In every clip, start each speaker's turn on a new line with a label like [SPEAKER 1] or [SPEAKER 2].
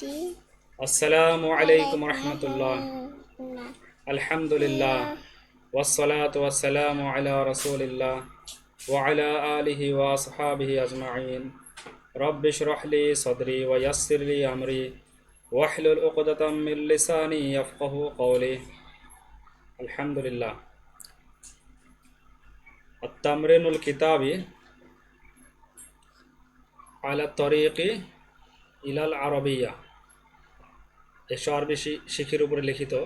[SPEAKER 1] জি
[SPEAKER 2] আসসালামু আলাইকুম রহমতুল্লাহ আলহামদুলিল্লাহ ওয়াসসালাতু ওয়াসসালামু আলা রাসূলিল্লাহ ওয়া আলা আলিহি ওয়া আসহাবিহি আজমাইন রব্বি ইশরাহ লি সাদরি ওয়া ইয়াসসির লি আমরি ওয়াহলুল উকদাতাম মিন লিসানি ইয়াফকাহু কওলি আলহামদুলিল্লাহ التمرين الكتابي على الطريق إلى العربية একশো আরবি শি- শিখির উপরে লিখিত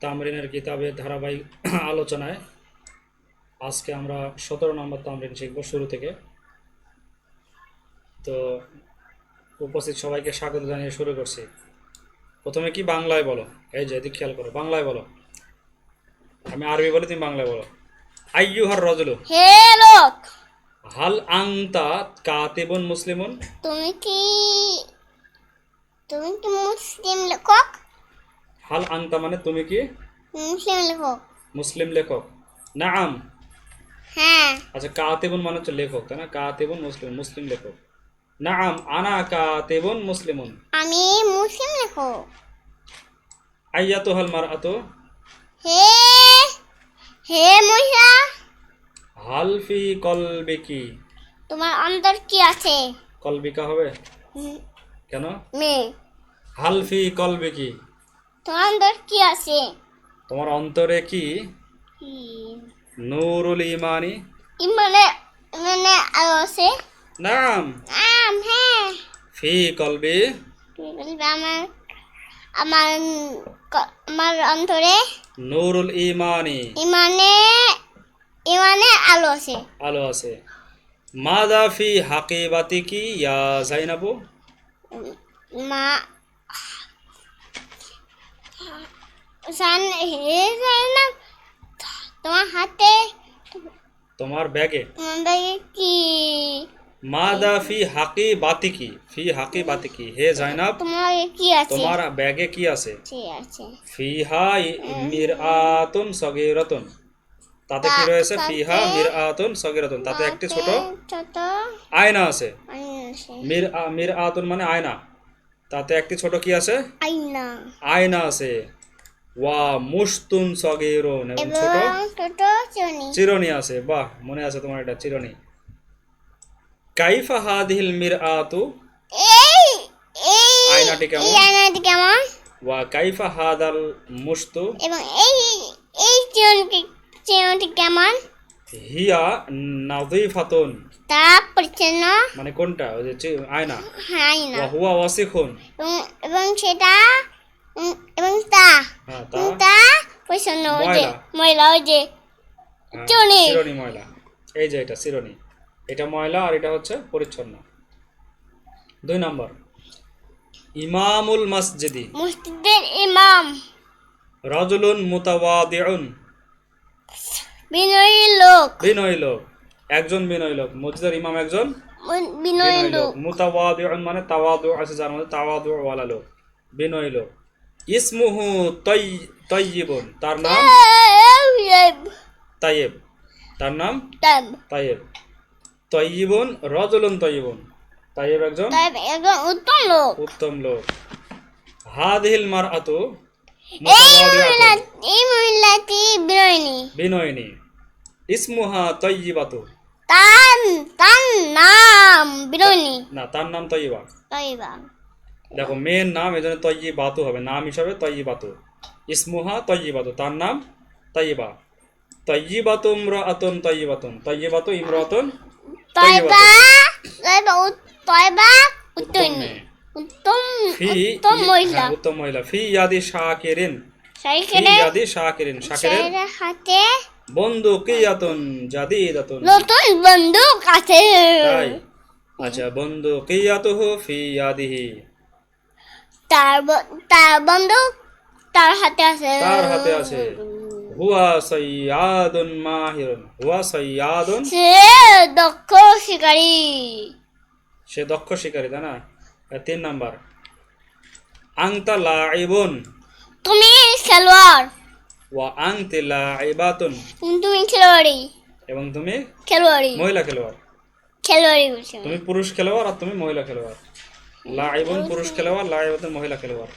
[SPEAKER 2] তামরিনের কিতাবের ধারাবাহিক আলোচনায় আজকে আমরা সতেরো নম্বর তামরিন শিখব শুরু থেকে। তো উপস্থিত সবাইকে স্বাগত জানিয়ে শুরু করছি। প্রথমে কি বাংলায় বলো? এই যে এদিক খেয়াল করো বাংলায় বলো। আমি আরবি বলি তুমি বাংলায় বলো। আইয়ুহার রজলু।
[SPEAKER 1] হে লোক!
[SPEAKER 2] হাল আংতা কাতিবুন মুসলিমুন?
[SPEAKER 1] তুমি কি তুমি কি মুসলিম লেখক?
[SPEAKER 2] হাল আংতা মানে তুমি কি?
[SPEAKER 1] মুসলিম লেখক।
[SPEAKER 2] মুসলিম লেখক। নাম
[SPEAKER 1] হ্যাঁ।
[SPEAKER 2] আচ্ছা কাতেবুন মানে হচ্ছে লেখক তাই না? কাতেবুন মুসলিম মুসলিম লেখক। নাম আনা কাতেবুন মুসলিমুন।
[SPEAKER 1] আমি মুসলিম লেখক।
[SPEAKER 2] আইয়াতু হাল মার আতো
[SPEAKER 1] হে হে মহিলা।
[SPEAKER 2] হাল ফি কলবিকি।
[SPEAKER 1] তোমার অন্তর কি আছে?
[SPEAKER 2] কলবিকা হবে? কেন?
[SPEAKER 1] মেয়ে।
[SPEAKER 2] হাল ফি কলবিকি
[SPEAKER 1] তোমার অন্তর কি আছে?
[SPEAKER 2] তোমার অন্তরে কি?
[SPEAKER 1] কি?
[SPEAKER 2] নূরুল ইমানি
[SPEAKER 1] ইমানে ইমানে আলো আছে?
[SPEAKER 2] নাম?
[SPEAKER 1] আম হ্যাঁ।
[SPEAKER 2] ফি কলবি।
[SPEAKER 1] বলবে আমার আমার ক- আমার অন্তরে?
[SPEAKER 2] নূরুল ইমানি
[SPEAKER 1] ইমানে ইমানে আলো আছে।
[SPEAKER 2] আলো আছে। মাদা ফি হাকিবাতিকি ইয়া জাইনাবু?
[SPEAKER 1] মা সান হে না। তোমার হাতে
[SPEAKER 2] তোমার ব্যাগে।
[SPEAKER 1] তোমার ব্যাগে কি?
[SPEAKER 2] মাদা ফি হাকি বাতিকি ফি হাকি বাতিকি হে জাইনাব
[SPEAKER 1] তোমার কি আছে?
[SPEAKER 2] তোমার ব্যাগে কি আছে?
[SPEAKER 1] ঠিক আছে।
[SPEAKER 2] ফিহা মিরআতুন সগীরাতুন। তাতে কি রয়েছে? ফিহা মিরআতুন সগীরাতুন। তাতে একটি ছোট
[SPEAKER 1] ছোট
[SPEAKER 2] আয়না আছে। মির মিরআতুন মানে আয়না। তাতে একটি ছোট কি আছে?
[SPEAKER 1] আইনা
[SPEAKER 2] আয়না আছে। ওয়া মুস্তুন সগীরুন এবং ছোট।
[SPEAKER 1] ছোট চনি
[SPEAKER 2] চিরনি আছে বাহ মনে আছে তোমার এটা চিরনি। কাইফা হাদিহিল মিরআতু?
[SPEAKER 1] এই এই
[SPEAKER 2] আয়নাটি কেমন?
[SPEAKER 1] আয়নাটি কেমন?
[SPEAKER 2] ওয়া কাইফা হাদাল মুস্তু
[SPEAKER 1] এবং এই এই চিরনটি কেমন?
[SPEAKER 2] হিয়া নাযিফাতুন।
[SPEAKER 1] তা পরিচ্ছন্ন।
[SPEAKER 2] মানে কোনটা? ওই যে চি- আয়না। ওয়া হুয়া ওয়াসিখুন।
[SPEAKER 1] এবং সেটা এবং তা
[SPEAKER 2] তা
[SPEAKER 1] ওই যে
[SPEAKER 2] ময়লা।
[SPEAKER 1] ওই যে চিরুনি।
[SPEAKER 2] চিরুনি ময়লা এই যে এটা চিরুনি এটা ময়লা আর এটা হচ্ছে পরিচ্ছন্ন। দুই নম্বর। ইমামুল মসজিদি।
[SPEAKER 1] মসজিদের ইমাম।
[SPEAKER 2] রাজুলুন মুতাওয়াদিউন।
[SPEAKER 1] বিনয়ী লোক।
[SPEAKER 2] বিনয়ী লোক। একজন বিনয়ী লোক। মসজিদের ইমাম একজন
[SPEAKER 1] মন- বিনয়ী লোক।
[SPEAKER 2] মুতাওয়াদিউন মানে তাওয়াদু আছে যার মধ্যে তাওয়াদু ওয়ালা লোক। বিনয়ী লোক। ইসমুহু তৈ তৈয়িবুন। তার নাম? তাইয়েব। তার নাম?
[SPEAKER 1] তাই
[SPEAKER 2] তাইয়েব। তৈয়িবুন রজুলুন তৈয়িবুন। তাইয়েব একজন?
[SPEAKER 1] উত্তম লোক।
[SPEAKER 2] উত্তম লোক। হাদিহিল
[SPEAKER 1] এই মহিলাটি বিনয়নী।
[SPEAKER 2] বিনয়িনী। ইসমুহা তৈয়িবাতু।
[SPEAKER 1] তার তার নাম বিনয়নী।
[SPEAKER 2] না তার নাম তৈয়িবা। দেখো মেয়ের নাম এজন্য তৈয়িবাতু হবে। নাম হিসাবে তৈয়িবাতু। ইসমুহা তৈয়িবাতু। তার নাম তৈয়িবা। তৈয়িবাতু ইমরাআতুন তৈয়িবাতুন। তৈয়িবাতু ইমরাআতুন
[SPEAKER 1] তাইবা তাইবা উত- তাইবা
[SPEAKER 2] উত্তম।
[SPEAKER 1] উত্তম মহিলা।
[SPEAKER 2] ফি ইয়াদি শাকিরিন। ইয়াদি শাকিরিন।
[SPEAKER 1] হাতে
[SPEAKER 2] জাদিদাতুন।
[SPEAKER 1] নতুন বন্দুক আছে।
[SPEAKER 2] আচ্ছা বন্দুকিয়াতুহু ফি ইয়াদিহি।
[SPEAKER 1] তার তার তার হাতে আছে।
[SPEAKER 2] তার হাতে আছে। হুয়া সাইয়াদুন মাহিরুন। হুয়া সাইয়াদুন
[SPEAKER 1] সে দক্ষ শিকারী।
[SPEAKER 2] সে দক্ষ শিকারী তাই না? তিন নাম্বার। আংতা লাইবুন
[SPEAKER 1] তুমি খেলোয়াড়।
[SPEAKER 2] ওয়া আংতি লাইবাতুন
[SPEAKER 1] তুমি খেলোয়াড়ি।
[SPEAKER 2] এবং তুমি?
[SPEAKER 1] খেলোয়াড়ি।
[SPEAKER 2] মহিলা খেলোয়াড়।
[SPEAKER 1] খেলোয়াড়ি
[SPEAKER 2] তুমি পুরুষ খেলোয়াড় আর তুমি মহিলা খেলোয়াড়। লাইবুন পুরুষ খেলোয়াড় লাইবাতুন মহিলা খেলোয়াড়।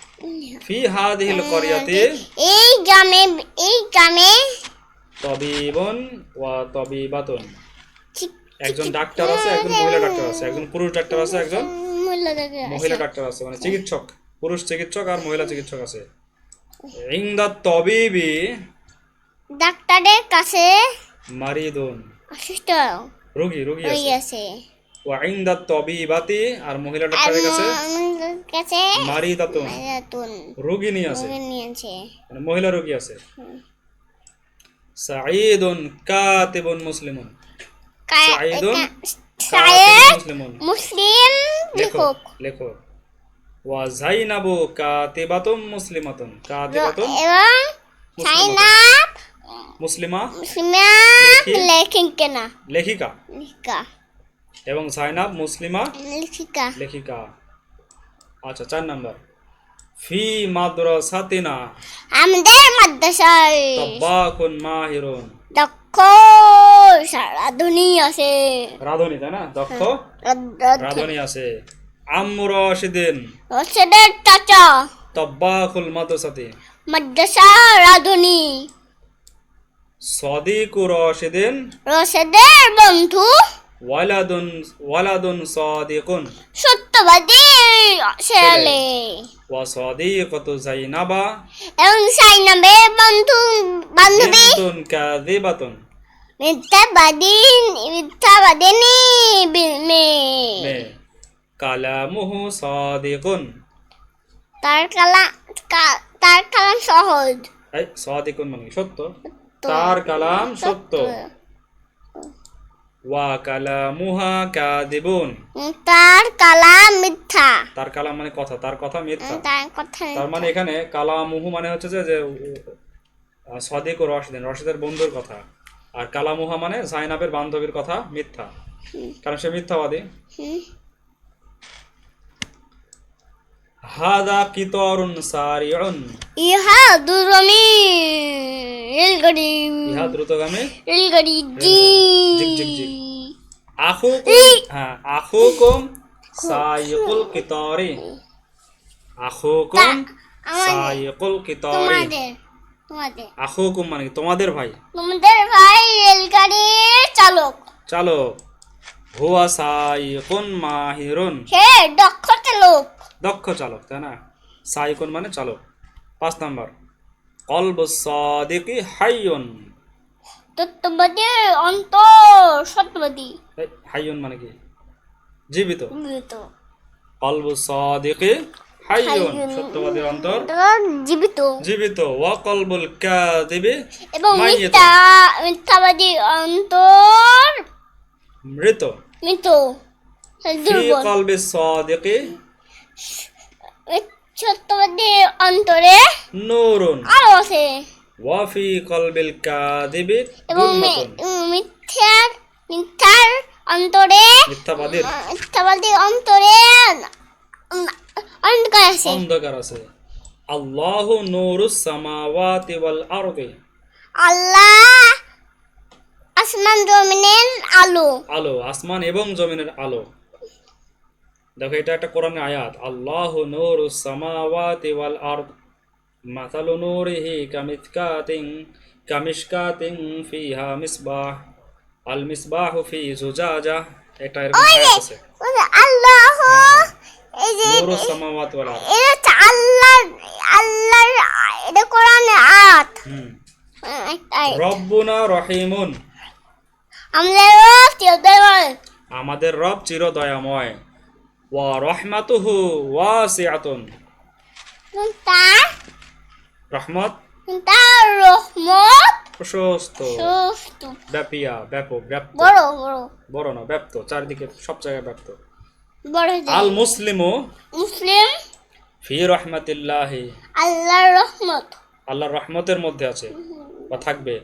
[SPEAKER 2] ফি হাদিহিল করিয়াতে
[SPEAKER 1] এই গ্রামে এই গ্রামে
[SPEAKER 2] তবিবুন ওয়া তবিবাতুন। একজন ডাক্তার আছে একজন মহিলা ডাক্তার আছে একজন পুরুষ ডাক্তার আছে একজন মহিলা ডাক্তার আছে। মানে চিকিৎসক পুরুষ চিকিৎসক আর মহিলা চিকিৎসক আছে। ইংদা তবিবি
[SPEAKER 1] ডাক্তারের কাছে
[SPEAKER 2] মারিদুন।
[SPEAKER 1] অসুস্থ
[SPEAKER 2] রোগী রোগী আছে।
[SPEAKER 1] গেছে
[SPEAKER 2] ওয়া ইংদা তবিবাতি আর কাছে
[SPEAKER 1] কাছে
[SPEAKER 2] মারিদাতুন
[SPEAKER 1] নতুন
[SPEAKER 2] রোগিনী আছে। মানে মহিলা রোগী আছে। সাঈদুন কাতিবুন মুসলিমুন। সাঈদুন মুসলিমুন।
[SPEAKER 1] মুসলিম
[SPEAKER 2] লেখক।
[SPEAKER 1] লেখক
[SPEAKER 2] ওয়া জাইনাবু কাতিবাতুম মুসলিমাতুন। কাতিবাতুন
[SPEAKER 1] এবং সাইনাব
[SPEAKER 2] মুসলিমা
[SPEAKER 1] মুসলিমা লেখিকা
[SPEAKER 2] লেখিকা।
[SPEAKER 1] লেখিকা।
[SPEAKER 2] এবং সাইনাব মুসলিমা
[SPEAKER 1] লেখিকা।
[SPEAKER 2] লেখিকা। আচ্ছা চার নাম্বার। ফি মাদ্রাসাতিনা।
[SPEAKER 1] আমাদের মাদ্রাসায়।
[SPEAKER 2] তাব্বাকুন মাহিরুন।
[SPEAKER 1] দক্ষ সারা দুনিয়া আছে।
[SPEAKER 2] রাধুনি তাই না? দক্ষ রাধুনি। আছে। আম্মু রশিদিন।
[SPEAKER 1] রসেদের চাচা।
[SPEAKER 2] তাব্বাকুল মাদ্রাসাতি।
[SPEAKER 1] মাদ্রাসা রাধুনি।
[SPEAKER 2] সদিকু রশিদিন।
[SPEAKER 1] রসেদের বন্ধু।
[SPEAKER 2] ওয়ালাদুন ওয়ালাদুন সাদিকুন।
[SPEAKER 1] সত্যবাদী ছেলে।
[SPEAKER 2] ওয়া সাদিকাতু জাইনাবা
[SPEAKER 1] এবং সাইনাবের বন্ধু বান্ধবী।
[SPEAKER 2] বিনতুন কাযিবাতুন।
[SPEAKER 1] মিথ্যাবাদী মিথ্যাবাদিনী মেয়ে
[SPEAKER 2] কালামুহু সাদিকুন।
[SPEAKER 1] তার কালা তার কালাম সহজ।
[SPEAKER 2] সাদিকুন মানে সত্য। তার কালাম সত্য। ওয়া কালামুহা কাযিবুন
[SPEAKER 1] তার কালাম মিথ্যা।
[SPEAKER 2] তার কালাম মানে কথা তার কথা মিথ্যা।
[SPEAKER 1] তার কথা
[SPEAKER 2] তার মানে এখানে কালামুহু মানে হচ্ছে যে সদিক ও রশদিন রশিদের বন্ধুর কথা। আর কালামুহা মানে জাইনাবের বান্ধবীর কথা মিথ্যা। কারণ সে মিথ্যাবাদী। হাদা কিতরুন সারিউন।
[SPEAKER 1] ইহা দুরমি রেলগাড়ি।
[SPEAKER 2] ইহা দ্রুতগামী
[SPEAKER 1] রেলগাড়ি জি।
[SPEAKER 2] আখুকুম হ্যাঁ আখুকুম সাইকুল কিতরি। আখুকুম সাইকুল কিতরি।
[SPEAKER 1] তোমাদের
[SPEAKER 2] আখুকুম মানে? তোমাদের ভাই।
[SPEAKER 1] তোমাদের ভাই রেলগাড়ির চালক।
[SPEAKER 2] চালক। হুয়া সাইকুন মাহিরুন।
[SPEAKER 1] সে দক্ষ চালক।
[SPEAKER 2] দক্ষ চালক তাই না? সাইকুন মানে চালক। পাঁচ নাম্বার। কলব সাদিকি হাইয়ন।
[SPEAKER 1] তত্ত্ববাদী অন্তর সত্যবাদী।
[SPEAKER 2] এই, হাইয়ুন মানে কি? জীবিত।
[SPEAKER 1] জীবিত।
[SPEAKER 2] কলব সাদিকি হাইয়ুন। সত্যবাদীর অন্তর।
[SPEAKER 1] জীবিত।
[SPEAKER 2] জীবিত। ওয়া কলবুল কাযিবি
[SPEAKER 1] এবং
[SPEAKER 2] মাইয়িতুন।
[SPEAKER 1] মিথ্যা মিথ্যাবাদী অন্তর
[SPEAKER 2] মৃত।
[SPEAKER 1] মৃত।
[SPEAKER 2] ফি কলবি সাদিকি
[SPEAKER 1] সত্যবাদী অন্তরে
[SPEAKER 2] নূরুন।
[SPEAKER 1] আলো আছে।
[SPEAKER 2] ওয়া ফি কলবিল কাযিবি
[SPEAKER 1] এবং মিথ্যার মিথ্যার অন্তরে
[SPEAKER 2] মিথ্যাবাদীর।
[SPEAKER 1] মিথ্যাবাদী অন্তরে অন্ধকার আছে।
[SPEAKER 2] অন্ধকার আছে। আল্লাহু নূরুস সামাওয়াতি ওয়াল আরদি।
[SPEAKER 1] আল্লাহ আসমান জমিনের আলো।
[SPEAKER 2] আলো আসমান এবং জমিনের আলো। দেখো এটা একটা কোরআনের আয়াত। আল্লাহু নূরুস সামাওয়াতি ওয়াল আরদ মাসালু নূরিহি কামিসকাতিন কামিশকাতিন ফিহা মিসবাহ আল মিসবাহু ফি জুজাজা এটা এরকম আয়াত আছে।
[SPEAKER 1] আল্লাহ এই যে
[SPEAKER 2] নূরুস সামাওয়াতি ওয়াল আরদ।
[SPEAKER 1] এটা আল্লাহ আল্লাহর এটা কোরআনের আয়াত।
[SPEAKER 2] হুম।
[SPEAKER 1] আহ, একটা আয়াত।
[SPEAKER 2] রব্বুনা রহিমুন।
[SPEAKER 1] আমাদেরও
[SPEAKER 2] আমাদের রব চির দয়াময় ওয়া রহমাতুহু ওয়াসিআতুন।
[SPEAKER 1] তার
[SPEAKER 2] রহমত?
[SPEAKER 1] তার রহমত?
[SPEAKER 2] প্রশস্ত।
[SPEAKER 1] সুস্থ
[SPEAKER 2] ব্যাপিয়া ব্যাপক ব্যাপ্ত।
[SPEAKER 1] বড় বড়।
[SPEAKER 2] বড় না ব্যাপ্ত চারিদিকে সব জায়গায় ব্যাপ্ত।
[SPEAKER 1] বড়।
[SPEAKER 2] আল মুসলিমু
[SPEAKER 1] মুসলিম?
[SPEAKER 2] ফি রহমাতিল্লাহি।
[SPEAKER 1] আল্লাহর রহমত।
[SPEAKER 2] আল্লাহর রহমতের মধ্যে আছে বা থাকবে।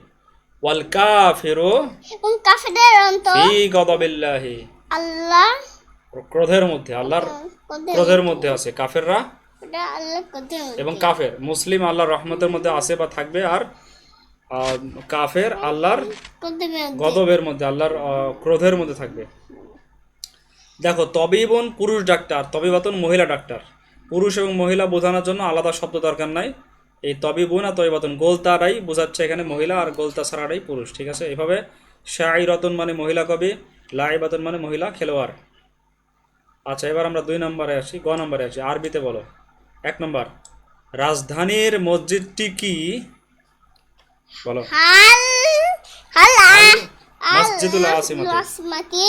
[SPEAKER 2] ওয়াল কাফিরু
[SPEAKER 1] এবং কাফেরদের অন্তর
[SPEAKER 2] ফি গদাবিল্লাহি।
[SPEAKER 1] আল্লাহ
[SPEAKER 2] ক্রোধের মধ্যে আল্লাহর ক্রোধের মধ্যে। আছে। কাফেররা এবং কাফের মুসলিম আল্লাহর রহমতের মধ্যে আছে বা থাকবে আর কাফের আল্লাহর গদবের মধ্যে আল্লাহর ক্রোধের মধ্যে থাকবে। দেখো তবিবন পুরুষ ডাক্তার তবিবাতন মহিলা ডাক্তার। পুরুষ এবং মহিলা বোঝানোর জন্য আলাদা শব্দ দরকার নাই। এই তবিবুন আর তবিবাতন গোলতারাই বোঝাচ্ছে এখানে মহিলা আর গোলতা ছাড়াটাই পুরুষ ঠিক আছে? এভাবে শাই রতন মানে মহিলা কবি লাইবাতন মানে মহিলা খেলোয়াড়। আচ্ছা এবার আমরা দুই নম্বরে আসি গ নম্বরে আসি। আরবিতে বলো। এক নম্বর রাজধানীর মসজিদটি কি? বলো। মসজিদুল আসিমাতে।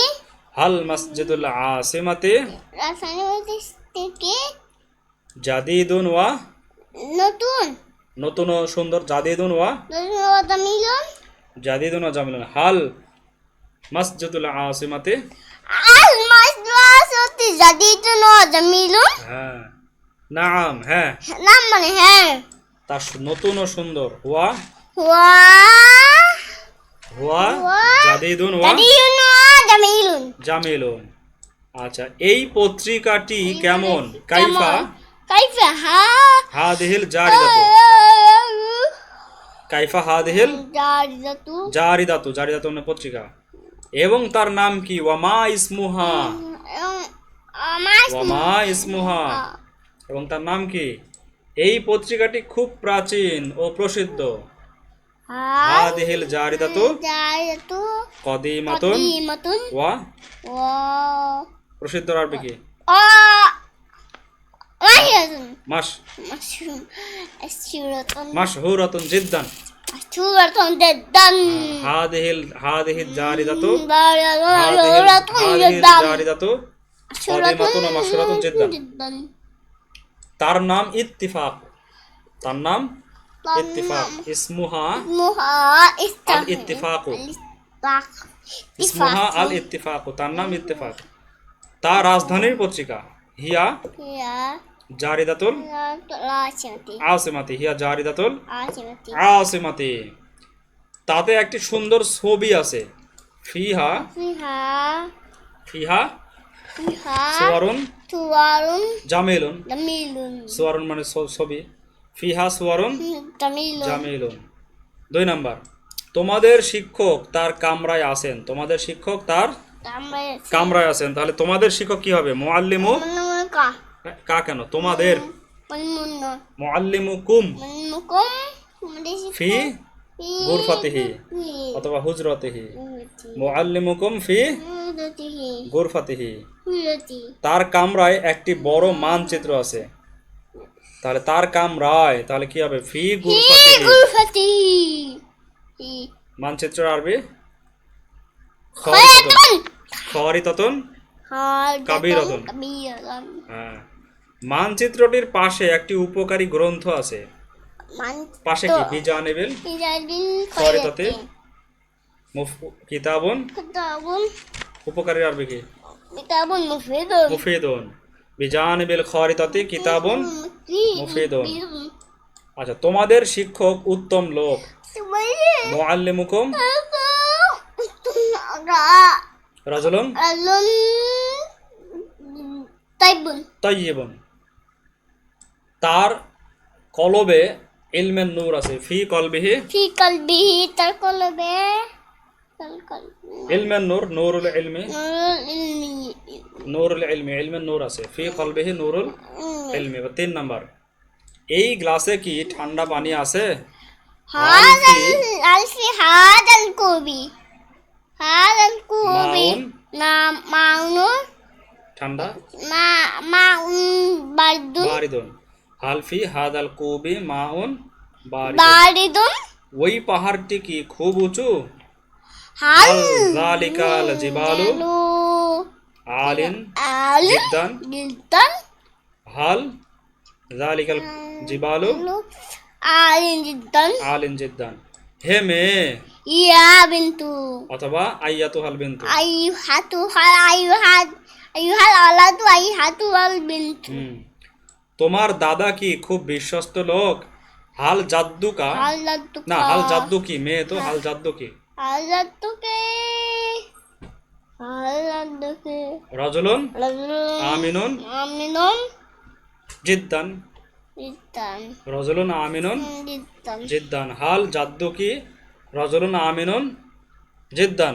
[SPEAKER 2] হাল মসজিদুল আসিমাতে। জাদিদুন ওয়া
[SPEAKER 1] নতুন।
[SPEAKER 2] নতুন ও সুন্দর। জাদিদুন ওয়া জাদিদুন ওয়া জামিলুন। হাল মসজিদুল আসিমাতে।
[SPEAKER 1] জামিলুন
[SPEAKER 2] হ্যাঁ। নাম হ্যাঁ।
[SPEAKER 1] নাম মানে হ্যাঁ।
[SPEAKER 2] সু- নতুন ও সুন্দর। ওয়া
[SPEAKER 1] ওয়া
[SPEAKER 2] ওয়া
[SPEAKER 1] ওয়া
[SPEAKER 2] জাদিদুন ওয়া
[SPEAKER 1] জাদিদুন ওয়া জামিলুন
[SPEAKER 2] জামিলুন আচ্ছা এই পত্রিকাটি কেমন? কাইফা?
[SPEAKER 1] কাইফা হা।
[SPEAKER 2] হাদিহিল জারিদাতু। কাইফা হাদিহিল?
[SPEAKER 1] জারিদাতু।
[SPEAKER 2] জারিদাতু জারিদাতু মানে পত্রিকা। এবং তার নাম কি? ওয়ামা ইসমুহা। ওয়ামা ইসমুহা। এবং তার নাম কি? এই পত্রিকাটি খুব প্রাচীন ও প্রসিদ্ধ। হাদিহিল জারিদাতু
[SPEAKER 1] জারিদাতু
[SPEAKER 2] কদিমাতুন ওয়া
[SPEAKER 1] ওয়া
[SPEAKER 2] প্রসিদ্ধ আরবি কি? মাস মাশহুরাতুন জিদ্দান। তার নাম ইত্তিফাক তার নাম ইত্তিফাক ইসমুহা আল ইত্তিফাকু
[SPEAKER 1] ইস্তাক
[SPEAKER 2] ইসমুহা আল ইত্তিফাকু তার নাম ইত্তিফাক তার রাজধানীর পত্রিকা হিয়া জারিদাতুল আসিমাতি হিয়া জারিদাতুল আসিমাতি তাতে একটি সুন্দর ছবি আছে। ফিহা?
[SPEAKER 1] ফিহা।
[SPEAKER 2] ফিহা? সুয়ারুন? জামিলুন?
[SPEAKER 1] জামিলুন।
[SPEAKER 2] সুয়ারুন মানে ছবি। ফিহা সুয়ারুন?
[SPEAKER 1] জামিলুন।
[SPEAKER 2] জামিলুন। দুই নাম্বার। তোমাদের শিক্ষক তার কামরায় আছেন। তোমাদের শিক্ষক তার কামরায় আছেন। তাহলে তোমাদের শিক্ষক কি হবে? মোয়াল্লিমু
[SPEAKER 1] মনমন কা
[SPEAKER 2] কেন? তোমাদের
[SPEAKER 1] মনমন
[SPEAKER 2] মোয়াল্লিমু কুম
[SPEAKER 1] মনমুকুম আমাদের
[SPEAKER 2] ফি গুরফাতিহি অথবা হুজরতিহি। মোয়াল্লিমুকুম ফি গুরফাতিহি। তার কামরায় একটি বড় মানচিত্র আছে। তাহলে তার কামরায় তাহলে কি হবে? ফি গুরফাতিহি। মানচিত্র আরবি?
[SPEAKER 1] হাদাতুন
[SPEAKER 2] কাবিরাতুন।
[SPEAKER 1] কাবিরাতুন।
[SPEAKER 2] হ্যাঁ। মানচিত্রটির পাশে একটি উপকারী গ্রন্থ আছে। পাশে কি? বিজানিবিল মুফ- কিতাবুন?
[SPEAKER 1] কিতাবুন।
[SPEAKER 2] উপকারী আরবি কি
[SPEAKER 1] কিতাবুন মুফিদুন।
[SPEAKER 2] মুফিদুন। বিজানিবিল খরিতাতে কিতাবুন? মুফিদুন। আচ্ছা তোমাদের শিক্ষক উত্তম লোক? মুআল্লিমুকুম?
[SPEAKER 1] আলুন তাইবুন
[SPEAKER 2] তাইয়িবুন। তার কলবে ইলমের নূর আছে। ফি কলবিহি?
[SPEAKER 1] ফি কলবিহি তার কলবে
[SPEAKER 2] ইলমের নূর নূরুল ইলমি।
[SPEAKER 1] নূরুল ইলমি।
[SPEAKER 2] ইলমের নূর আছে। ফি কলবিহি নূরুল ইলমি। তিন নাম্বার। এই গ্লাসে কি ঠান্ডা পানি আছে?
[SPEAKER 1] আলফি হাদাল কবি। হাদাল কবি। না
[SPEAKER 2] মাউনু। ঠান্ডা।
[SPEAKER 1] মা মাউন বারদুন।
[SPEAKER 2] বারিদুন। हालफी हादल कोबे माउन बारिदुन।
[SPEAKER 1] वही
[SPEAKER 2] पहाड़टी की खूब ऊंचू। हाल
[SPEAKER 1] लालिका
[SPEAKER 2] जिबालु। आलिन गिद्दन।
[SPEAKER 1] गिद्दन।
[SPEAKER 2] हाल
[SPEAKER 1] लालिका
[SPEAKER 2] जिबालु। आलिन जिद्दन
[SPEAKER 1] आलिन जिद्दन
[SPEAKER 2] हे मे। या बिंतु।
[SPEAKER 1] अथवा आया
[SPEAKER 2] तो अय्यतुहल बिंतु। आयु
[SPEAKER 1] हाथु हाल आयु हाथ आयु हाल
[SPEAKER 2] आला तो आयु हाथु अय्युहातुहल बिंतु हम्म। তোমার দাদা কি খুব বিশ্বস্ত লোক? হাল জাদ্দুকা? না হাল জাদ্দুকি মেয়ে তো হাল জাদ্দুকি।
[SPEAKER 1] হাল জাদ্দুকে। হাল জাদ্দুকে।
[SPEAKER 2] রজলুন? আমিনুন? জিদ্দান?
[SPEAKER 1] জিদ্দান।
[SPEAKER 2] রজলুন আমিনুন?
[SPEAKER 1] জিদ্দান।
[SPEAKER 2] জিদ্দান। হাল জাদ্দুকি? রজলুন আমিনুন? জিদ্দান।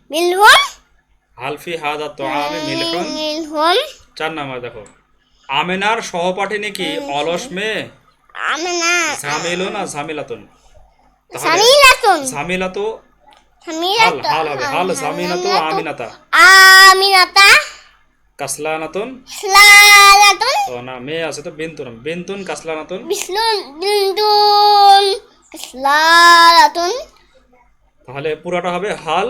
[SPEAKER 2] মিলহুম?
[SPEAKER 1] হালফি
[SPEAKER 2] হাদা তো আমি মিলহুম হ্যাঁ,
[SPEAKER 1] মিলহুম।
[SPEAKER 2] চার নাম্বার দেখো। আমেনার সহপাঠিনী কি অলস মেয়ে?
[SPEAKER 1] আমেনা।
[SPEAKER 2] ঝামেলো না ঝামেলাতুন?
[SPEAKER 1] ঝামেলাতুন।
[SPEAKER 2] ঝামেলাতো? হাল হবে হাল আমিনাতা।
[SPEAKER 1] আমিনাতা।
[SPEAKER 2] কাসলানাতুন?
[SPEAKER 1] কাসলানাতুন।
[SPEAKER 2] ও না মেয়ে আছে তো বিনতুন। বিনতুন কাসলানাতুন?
[SPEAKER 1] বিসলুন বিনতুন। কাসলানাতুন।
[SPEAKER 2] তাহলে পুরাটা হবে হাল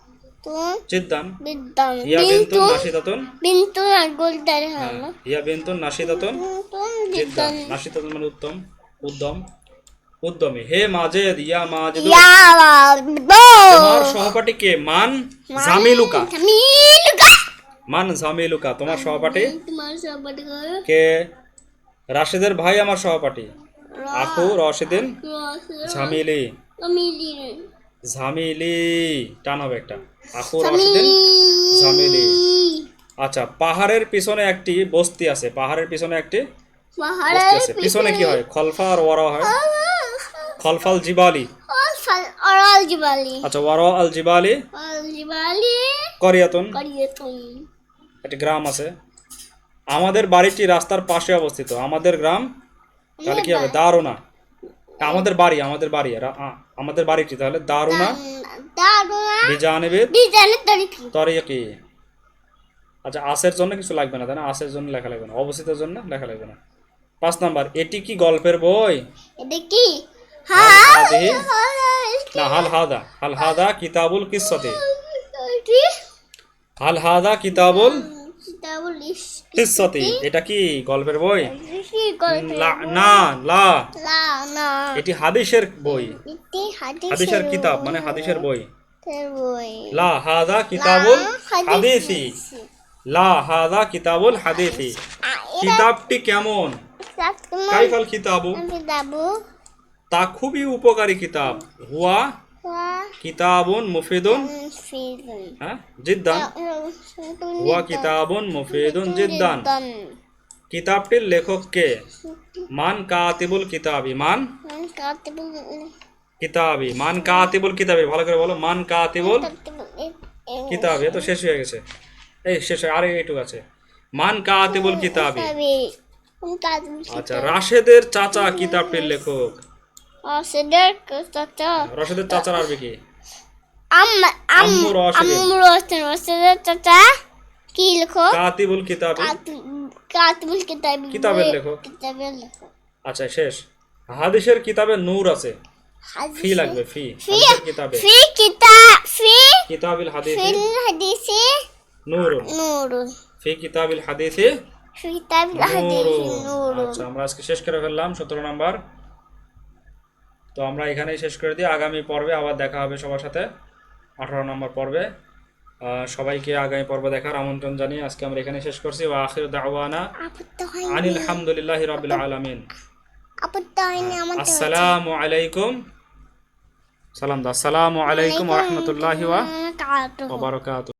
[SPEAKER 2] হিয়া বিন্তুন বিন্তুন নাশিতাতুন বিন্তুন
[SPEAKER 1] আর গোলদার হলো।
[SPEAKER 2] বিন্তুন নাশিতাতুন
[SPEAKER 1] বিন্তুন
[SPEAKER 2] জিদ্দান মানে উত্তম। উদ্যম। উদ্যমী। হে মাজেদ ইয়া মাজেদ তোমার সহপাঠী কে? মান জামিলুকা।
[SPEAKER 1] জামিলুকা।
[SPEAKER 2] মান জামিলুকা। তোমার সহপাঠী
[SPEAKER 1] তোমার
[SPEAKER 2] কে? রাশিদের ভাই আমার সহপাঠী। আখু রশিদিন। ঝামিলি। ঝামিলি। টান হবে একটা। ঝামিলি আচ্ছা পাহাড়ের পিছনে একটি বস্তি আছে। পাহাড়ের পিছনে একটি বস্তি আছে। পিছনে কি হয়? খলফা আর ওয়ারা হয়। খলফাল জিবালি। আচ্ছা ওয়ারা আল জিবালি। করিয়াতুন। একটি গ্রাম আছে। আমাদের বাড়িটি রাস্তার পাশে অবস্থিত। আমাদের গ্রাম তাহলে কি হবে? দারুণা আমাদের বাড়ি আমাদের বাড়ি রা- আ- আমাদের বাড়িটি তাহলে? দারুণা?
[SPEAKER 1] দারুণা
[SPEAKER 2] বিজানিবিদ
[SPEAKER 1] বিজানে তরিকি
[SPEAKER 2] আচ্ছা আসের জন্য কিছু লাগবে না তাই না? আসের জন্য লেখা লাগবে না অবস্থিতের জন্য লেখা লাগবে না। পাঁচ নাম্বার এটি কি গল্পের বই?
[SPEAKER 1] এটা কি?
[SPEAKER 2] হাল না হাল হাদা হাল হাদা কিতাবুল কিসসতি। হাল হাদা কিতাবুল এটা কি গল্পের বই? না লা। এটি হাদিসের বই।
[SPEAKER 1] হাদিসের
[SPEAKER 2] কিতাব মানে হাদিসের বই। লা হাদা কিতাবুল
[SPEAKER 1] হাদিসি।
[SPEAKER 2] লা হাদা কিতাবুল হাদিসি। কিতাবটি কেমন? কাইফাল কিতাবু? তা খুবই উপকারী কিতাব। হুয়া কিতাবুন মুফিদুন? হ্যাঁ জিদ্দান। কিতাবুন মুফিদুন জিদ্দান। কিতাবটির লেখক কে? মান কাতিবুল কিতাবি। মান? কিতাবি। মান কাতিবুল কিতাবি। ভালো করে বলো। মান কাতিবুল কিতাবি। তো শেষ হয়ে গেছে। এই শেষ হয়ে আরে এইটুকু আছে। মান কাতিবুল কিতাবি। আচ্ছা রাশেদের চাচা কিতাবটির লেখক।
[SPEAKER 1] চাচা
[SPEAKER 2] রাশেদের চাচার আরবি কি?
[SPEAKER 1] আম্মা
[SPEAKER 2] আম্মু
[SPEAKER 1] আম্মু রোশন রোশনের চাচা। কি লেখো?
[SPEAKER 2] কাতিবুল কিতাবি।
[SPEAKER 1] কাতবুল কিতাবি।
[SPEAKER 2] কিতাবের লেখক।
[SPEAKER 1] কিতাবের লেখক
[SPEAKER 2] আচ্ছা শেষ। হাদিসের কিতাবে নূর আছে। ফি লাগবে ফি। কিতাবে।
[SPEAKER 1] ফি কিতাব ফি
[SPEAKER 2] কিতাবিল হাদিসি।
[SPEAKER 1] ফিল হাদিসি
[SPEAKER 2] নূর
[SPEAKER 1] নূর
[SPEAKER 2] ফি কিতাবিল হাদিসি।
[SPEAKER 1] ফি কিতাবিল হাদিসি নূর
[SPEAKER 2] আচ্ছা আমরা আজকে শেষ করে ফেললাম। সতেরো নাম্বার। তো আমরা এখানেই শেষ করে দিই। আগামী পর্বে আবার দেখা হবে সবার সাথে। আঠারো নম্বর পর্বে। সবাইকে আগামী পর্ব দেখার আমন্ত্রণ জানিয়ে আজকে আমরা এখানে শেষ করছি। ও আখির দাওয়ানা
[SPEAKER 1] হয়
[SPEAKER 2] আনিল হামদুলিল্লাহি রাবিল আলামিন।
[SPEAKER 1] আপত্তি
[SPEAKER 2] আসসালামু আলাইকুম। সালাম দা আসসালামু আলাইকুম ওয়া রাহমাতুল্লাহি ওয়া বারাকাতুহু।